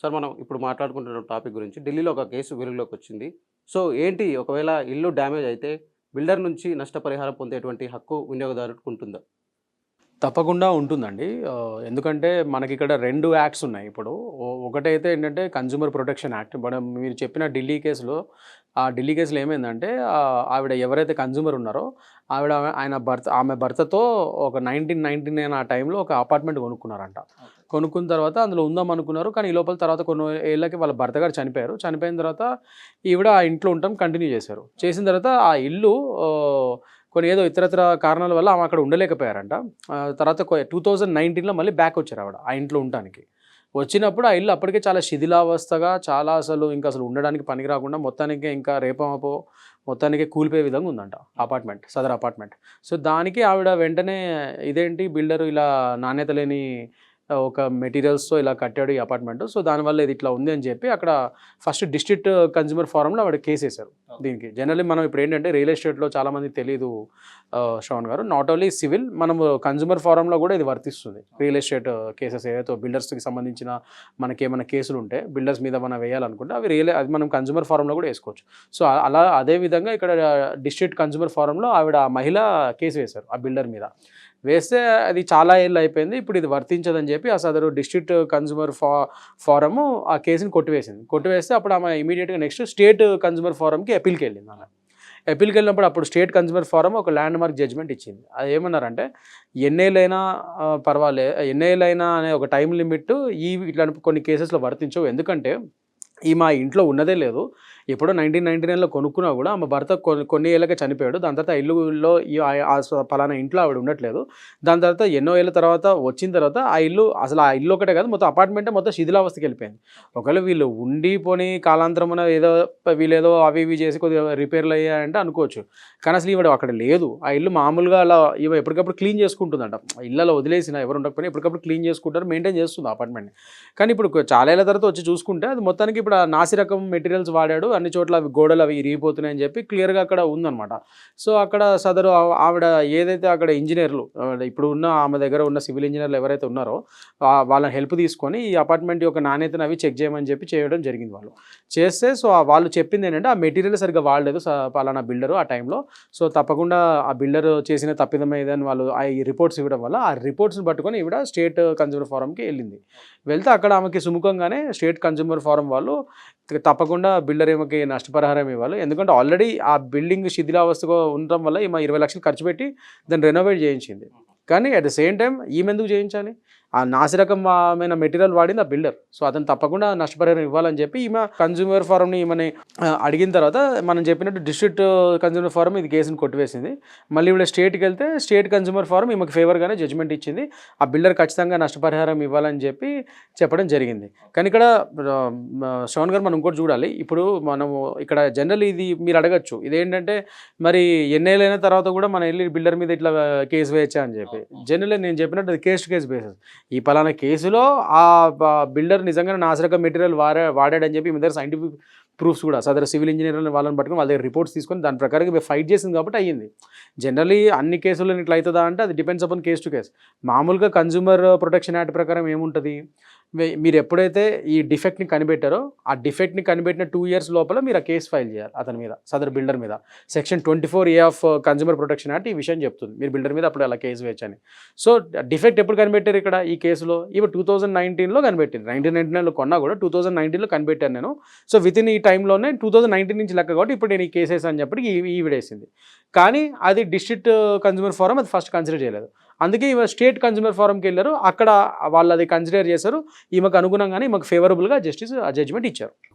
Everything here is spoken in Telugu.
సార్ మనం ఇప్పుడు మాట్లాడుకుంటున్న టాపిక్ గురించి ఢిల్లీలో ఒక కేసు వెలుగులోకి వచ్చింది. సో ఏంటి? ఒకవేళ ఇల్లు డ్యామేజ్ అయితే బిల్డర్ నుంచి నష్టపరిహారం పొందేటువంటి హక్కు వినియోగదారుడికి ఉంటుందా? తప్పకుండా ఉంటుందండి. ఎందుకంటే మనకి ఇక్కడ రెండు యాక్ట్స్ ఉన్నాయి ఇప్పుడు. ఒకటైతే ఏంటంటే కన్జ్యూమర్ ప్రొటెక్షన్ యాక్ట్ మనం మీరు చెప్పిన ఢిల్లీ కేసులో ఆ ఢిల్లీ కేసులో ఏమైందంటే ఆవిడ ఎవరైతే కన్జ్యూమర్ ఉన్నారో ఆవిడ ఆయన భర్త ఆమె భర్తతో ఒక నైన్టీన్ నైన్టీ నైన్ ఆ టైంలో ఒక అపార్ట్మెంట్ కొనుక్కున్నారంట. కొనుక్కున్న తర్వాత అందులో ఉందాం అనుకున్నారు. కానీ ఈ లోపల తర్వాత కొన్ని ఏళ్ళకి వాళ్ళ భర్త గారు చనిపోయారు. చనిపోయిన తర్వాత ఈవిడ ఆ ఇంట్లో ఉండటం కంటిన్యూ చేశారు. చేసిన తర్వాత ఆ ఇల్లు కొన్ని ఏదో ఇతరతర కారణాల వల్ల ఆమె అక్కడ ఉండలేకపోయారంట. తర్వాత టూ థౌజండ్ నైన్టీన్లో మళ్ళీ బ్యాక్ వచ్చారు ఆవిడ ఆ ఇంట్లో ఉండటానికి. వచ్చినప్పుడు ఆ ఇల్లు అప్పటికే చాలా శిథిలావస్థగా చాలా అసలు ఇంకా అసలు ఉండడానికి పనికి రాకుండా మొత్తానికి ఇంకా రేపమాపో మొత్తానికి కూలిపోయే విధంగా ఉందంట అపార్ట్మెంట్ సదర్ అపార్ట్మెంట్ సో దానికి ఆవిడ వెంటనే ఇదేంటి బిల్డర్ ఇలా నాణ్యత లేని ఒక మెటీరియల్స్తో ఇలా కట్టాడు ఈ అపార్ట్మెంట్. సో దానివల్ల ఇది ఇట్లా ఉంది అని చెప్పి అక్కడ ఫస్ట్ డిస్ట్రిక్ట్ కన్జ్యూమర్ ఫారంలో ఆవిడ కేసు వేశారు దీనికి. జనరల్లీ మనం ఇప్పుడు ఏంటంటే రియల్ ఎస్టేట్లో చాలామంది తెలియదు శ్రవణ్ గారు. నాట్ ఓన్లీ సివిల్ మనం కన్జ్యూమర్ ఫారంలో కూడా ఇది వర్తిస్తుంది. రియల్ ఎస్టేట్ కేసెస్ ఏదైతే బిల్డర్స్కి సంబంధించిన మనకి ఏమైనా కేసులు ఉంటే బిల్డర్స్ మీద మనం వేయాలనుకుంటే అవి రియల్ అది మనం కన్జ్యూమర్ ఫారంలో కూడా వేసుకోవచ్చు. సో అలా అదే విధంగా ఇక్కడ డిస్ట్రిక్ట్ కన్జ్యూమర్ ఫారంలో ఆవిడ ఆ మహిళ కేసు వేశారు ఆ బిల్డర్ మీద. వేస్తే అది చాలా ఏళ్ళు అయిపోయింది. ఇప్పుడు ఇది వర్తించదని చెప్పి ఆ సదరు డిస్ట్రిక్ట్ కన్జ్యూమర్ ఫా ఫారము ఆ కేసుని కొట్టివేసింది. కొట్టివేస్తే అప్పుడు ఆమె ఇమీడియట్గా నెక్స్ట్ స్టేట్ కన్జ్యూమర్ ఫారంకి అప్పీల్కి వెళ్ళింది ఆమె. అప్పీల్కి వెళ్ళినప్పుడు అప్పుడు స్టేట్ కన్జ్యూమర్ ఫోరం ఒక ల్యాండ్ మార్క్ జడ్జ్మెంట్ ఇచ్చింది. అది ఏమన్నారంటే ఎన్నేళ్ళైనా పర్వాలేదు పర్వాలే ఎన్నేళ్ళైనా అనే ఒక టైం లిమిట్ ఈ ఇట్లాంటి కొన్ని కేసెస్లో వర్తించవు. ఎందుకంటే ఈ మా ఇంట్లో ఉన్నదే లేదు. ఎప్పుడో నైన్టీన్ నైన్టీ నైన్లో కొనుక్కున్నా కూడా ఆమె భర్త కొన్ని కొన్ని ఏళ్ళకే చనిపోయాడు. దాని తర్వాత ఇల్లులో ఆ- స- పలానా ఇంట్లో ఆవిడ ఉండట్లేదు. దాని తర్వాత ఎన్నో ఏళ్ళ తర్వాత వచ్చిన తర్వాత ఆ ఇల్లు అసలు ఆ ఇల్లు ఒకటే కాదు మొత్తం అపార్ట్మెంటే మొత్తం శిథిలావస్థకి వెళ్ళిపోయింది. ఒకవేళ వీళ్ళు ఉండిపోని కాలాంతరమున ఏదో వీళ్ళు ఏదో అవి ఇవి చేసి కొద్దిగా రిపేర్లు అయ్యాయంటే అనుకోవచ్చు. కానీ అసలు ఇవాడు అక్కడ లేదు. ఆ ఇల్లు మామూలుగా అలా ఇవ ఎప్పటికప్పుడు క్లీన్ చేసుకుంటుందంట. ఇళ్ళలో వదిలేసిన ఎవరు ఉండకపోయినా ఎప్పటికప్పుడు క్లీన్ చేసుకుంటారు మెయింటైన్ చేస్తుంది అపార్ట్మెంట్ కానీ ఇప్పుడు చాలా ఏళ్ళ తర్వాత వచ్చి చూసుకుంటే అది మొత్తానికి ఇప్పుడు ఆ నాసి రకం మెటీరియల్స్ వాడాడు అన్ని చోట్ల అవి గోడలు అవి ఇరిగిపోతున్నాయని చెప్పి క్లియర్గా అక్కడ ఉందన్నమాట. సో అక్కడ సదరు ఆవిడ ఏదైతే అక్కడ ఇంజనీర్లు ఇప్పుడు ఉన్న ఆమె దగ్గర ఉన్న సివిల్ ఇంజనీర్లు ఎవరైతే ఉన్నారో వాళ్ళని హెల్ప్ తీసుకొని ఈ అపార్ట్మెంట్ యొక్క నాణ్యతను అవి చెక్ చేయమని చెప్పి చేయడం జరిగింది వాళ్ళు. చేస్తే సో వాళ్ళు చెప్పింది ఏంటంటే ఆ మెటీరియల్ సరిగ్గా వాడలేదు పలానా బిల్డరు ఆ టైంలో. సో తప్పకుండా ఆ బిల్డర్ చేసిన తప్పిదం ఏదని వాళ్ళు ఆ రిపోర్ట్స్ ఇవ్వడం వల్ల ఆ రిపోర్ట్స్ని పట్టుకొని ఈవిడ స్టేట్ కన్జ్యూమర్ ఫారంకి వెళ్ళింది. వెళ్తే అక్కడ ఆమెకి సుముఖంగానే స్టేట్ కన్జ్యూమర్ ఫారం వాళ్ళు తప్పకుండా బిల్డర్ ఏమకి నష్టపరిహారం ఇవ్వాలి. ఎందుకంటే ఆల్రెడీ ఆ బిల్డింగ్ శిథిలావస్థగా ఉండటం వల్ల ఈమె ఇరవై లక్షలు ఖర్చు పెట్టి దాన్ని రెనోవేట్ చేయించింది. కానీ అట్ ద సేమ్ టైం ఈమె ఎందుకు చేయించాలి? ఆ నాసిరకమైన మెటీరియల్ వాడింది ఆ బిల్డర్. సో అతను తప్పకుండా నష్టపరిహారం ఇవ్వాలని చెప్పి ఈమె కన్జ్యూమర్ ఫారంని ఈమెని అడిగిన తర్వాత మనం చెప్పినట్టు డిస్ట్రిక్ట్ కన్జ్యూమర్ ఫారం ఇది కేసుని కొట్టివేసింది. మళ్ళీ ఇప్పుడు స్టేట్కి వెళ్తే స్టేట్ కన్జ్యూమర్ ఫారం ఈమెకు ఫేవర్గానే జడ్జిమెంట్ ఇచ్చింది. ఆ బిల్డర్ ఖచ్చితంగా నష్టపరిహారం ఇవ్వాలని చెప్పి చెప్పడం జరిగింది. కానీ ఇక్కడ శ్రవణ్ గారు మనం ఇంకోటి చూడాలి. ఇప్పుడు మనము ఇక్కడ జనరల్ ఇది మీరు అడగచ్చు. ఇదేంటంటే మరి ఎన్నేళ్ళైన తర్వాత కూడా మనం వెళ్ళి బిల్డర్ మీద ఇట్లా కేసు వేయచ్చా అని చెప్పి. జనరల్ నేను చెప్పినట్టు అది కేసు కేసు బేసిస్ ఈ పలానా కేసులో ఆ బిల్డర్ నిజంగానే నాసిరకం మెటీరియల్ వాడా వాడాడని చెప్పి మీ దగ్గర సైంటిఫిక్ ప్రూఫ్స్ కూడా సదరు సివిల్ ఇంజనీర్లను వాళ్ళని పట్టుకొని వాళ్ళ దగ్గర రిపోర్ట్స్ తీసుకొని దాని ప్రకారం మేము ఫైట్ చేసింది కాబట్టి అయ్యింది. జనరలీ అన్ని కేసుల్లో ఇట్లా అవుతుందా అంటే అది depends upon case to case మామూలుగా కన్జ్యూమర్ ప్రొటెక్షన్ యాక్ట్ ప్రకారం ఏముంటుంది? మీరు ఎప్పుడైతే ఈ డిఫెక్ట్ని కనిపెట్టారో ఆ డిఫెక్ట్ని కనిపెట్టిన టూ ఇయర్స్ లోపల మీరు ఆ కేసు ఫైల్ చేయాలి అతని మీద సదర్ బిల్డర్ మీద. Section twenty four A of consumer protection act ఈ విషయం చెప్తుంది. మీరు బిల్డర్ మీద అప్పుడు అలా కేసు వేయచ్చని. సో డిఫెక్ట్ ఎప్పుడు కనిపెట్టారు ఇక్కడ ఈ కేసులో? ఇవి టూ థౌజండ్ నైన్టీన్లో కనిపెట్టింది నైన్టీన్ నైన్టీ నైన్లో కొన్నా కూడా టూ థౌజండ్ నైన్టీన్లో కనిపెట్టాను నేను. సో విత్ ఇన్ ఈ టైంలోనే టూ థౌజండ్ నైన్టీన్ నుంచి లెక్క కాబట్టి ఇప్పుడు నేను ఈ కేసెస్ అని చెప్పి ఈ ఈవిడేసింది. కానీ అది డిస్ట్రిక్ట్ uh, కన్జ్యూమర్ ఫోరం అది ఫస్ట్ కన్సిడర్ చేయలేదు. అందుకే ఈమె స్టేట్ కన్జ్యూమర్ ఫోరంకి వెళ్ళారు. అక్కడ వాళ్ళు అది కన్సిడర్ చేశారు. ఈమెకు అనుగుణంగానే ఈమెకు ఫేవరబుల్గా జస్టిస్ జడ్జిమెంట్ ఇచ్చారు.